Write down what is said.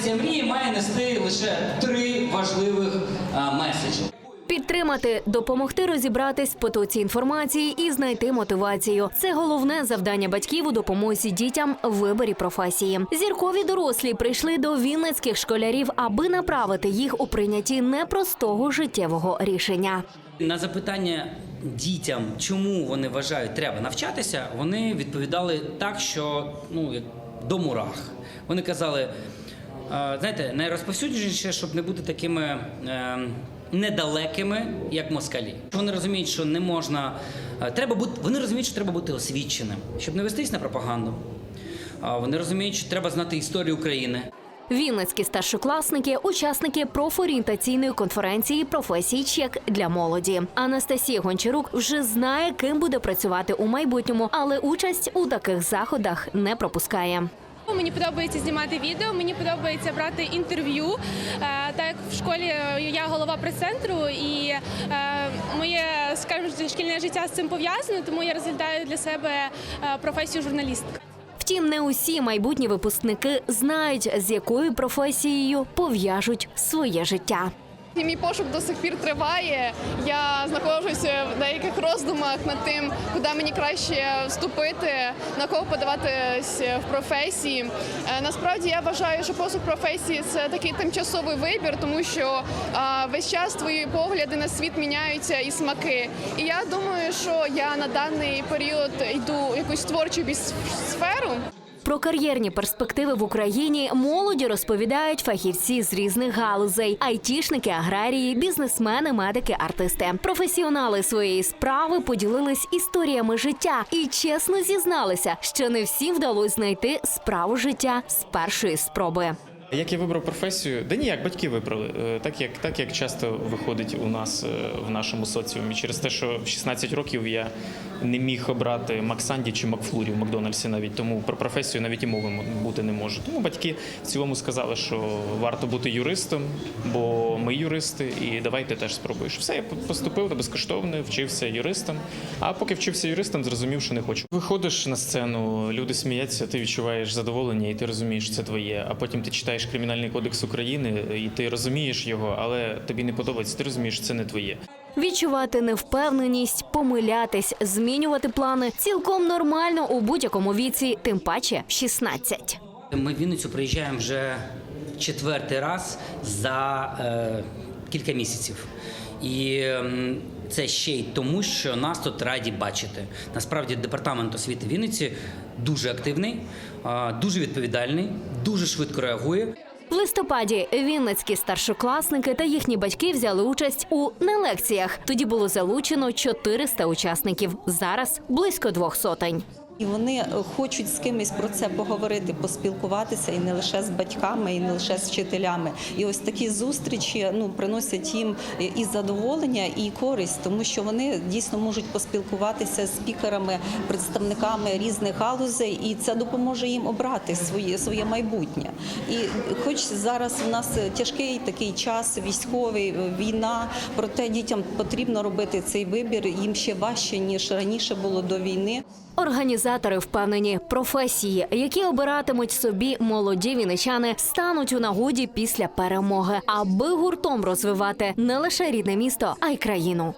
професія мрії має нести лише три важливих меседжі. Підтримати, допомогти розібратись в потоці інформації і знайти мотивацію. Це головне завдання батьків у допомозі дітям в виборі професії. Зіркові дорослі прийшли до вінницьких школярів, аби направити їх у прийнятті непростого життєвого рішення. На запитання дітям, чому вони вважають, треба навчатися, вони відповідали так, що ну як до мурах. Вони казали, е, знаєте, найрозповсюдженіше, щоб не бути такими. е, Недалекими, як москалі. Вони розуміють, що не можна. е, Треба бути. Вони розуміють, що треба бути освіченим, щоб не вестись на пропаганду. Вони розуміють, що треба знати історію України. Вінницькі старшокласники, учасники профорієнтаційної конференції професій чек для молоді. Анастасія Гончарук вже знає, ким буде працювати у майбутньому, але участь у таких заходах не пропускає. Мені подобається знімати відео, мені подобається брати інтерв'ю. Е, Так як в школі я голова прес-центру, і е, моє скажімо, шкільне життя з цим пов'язане, тому я розглядаю для себе е, професію журналістки. Втім, не усі майбутні випускники знають, з якою професією пов'яжуть своє життя. І мій пошук до сих пір триває. Я знаходжуся в деяких роздумах над тим, куди мені краще вступити, на кого подаватись в професії. Е, Насправді я вважаю, що пошук професії це такий тимчасовий вибір, тому що весь час твої погляди на світ міняються і смаки. І я думаю, що я на даний період йду в якусь творчу сферу. Про кар'єрні перспективи в Україні молоді розповідають фахівці з різних галузей: айтішники, аграрії, бізнесмени, медики, артисти. Професіонали своєї справи поділились історіями життя і чесно зізналися, що не всім вдалося знайти справу життя з першої спроби. Як я вибрав професію? Да ніяк, батьки вибрали. Е, Так як, так як часто виходить у нас е, в нашому соціумі, через те, що в 16 років я не міг обрати Максанді чи Макфлурі в Макдональдсі навіть, тому про професію навіть і мови бути не може. Тому батьки в цілому сказали, що варто бути юристом, бо ми юристи, і давай ти теж спробуєш. Все, я поступив на безкоштовне, вчився юристом. А поки вчився юристом, зрозумів, що не хочу. Виходиш на сцену, люди сміються, ти відчуваєш задоволення, і ти розумієш, що це твоє. А потім ти читаєш Кримінальний кодекс України, і ти розумієш його, але тобі не подобається. Ти розумієш, що це не твоє. Відчувати невпевненість, помилятись, змінювати плани цілком нормально у будь-якому віці, тим паче в 16. Ми в Вінницю приїжджаємо вже четвертий раз за е, кілька місяців. І ем, це ще й тому, що нас тут раді бачити. Насправді департамент освіти Вінниці дуже активний, дуже відповідальний, дуже швидко реагує. В листопаді вінницькі старшокласники та їхні батьки взяли участь у не лекціях. Тоді було залучено 400 учасників. Зараз близько двох сотень. І вони е, хочуть з кимось про це поговорити, поспілкуватися і не лише з батьками, і не лише з вчителями. І ось такі зустрічі ну приносять їм і задоволення, і користь, тому що вони дійсно можуть поспілкуватися з спікерами, представниками різних галузей, і це допоможе їм обрати своє своє майбутнє. І хоч зараз у нас тяжкий такий час, військовий війна, проте дітям потрібно робити цей вибір. Їм ще важче ніж раніше було до війни. Організатори впевнені, професії, які обиратимуть собі молоді вінничани, стануть у нагоді після перемоги, аби гуртом розвивати не лише рідне місто, а й країну.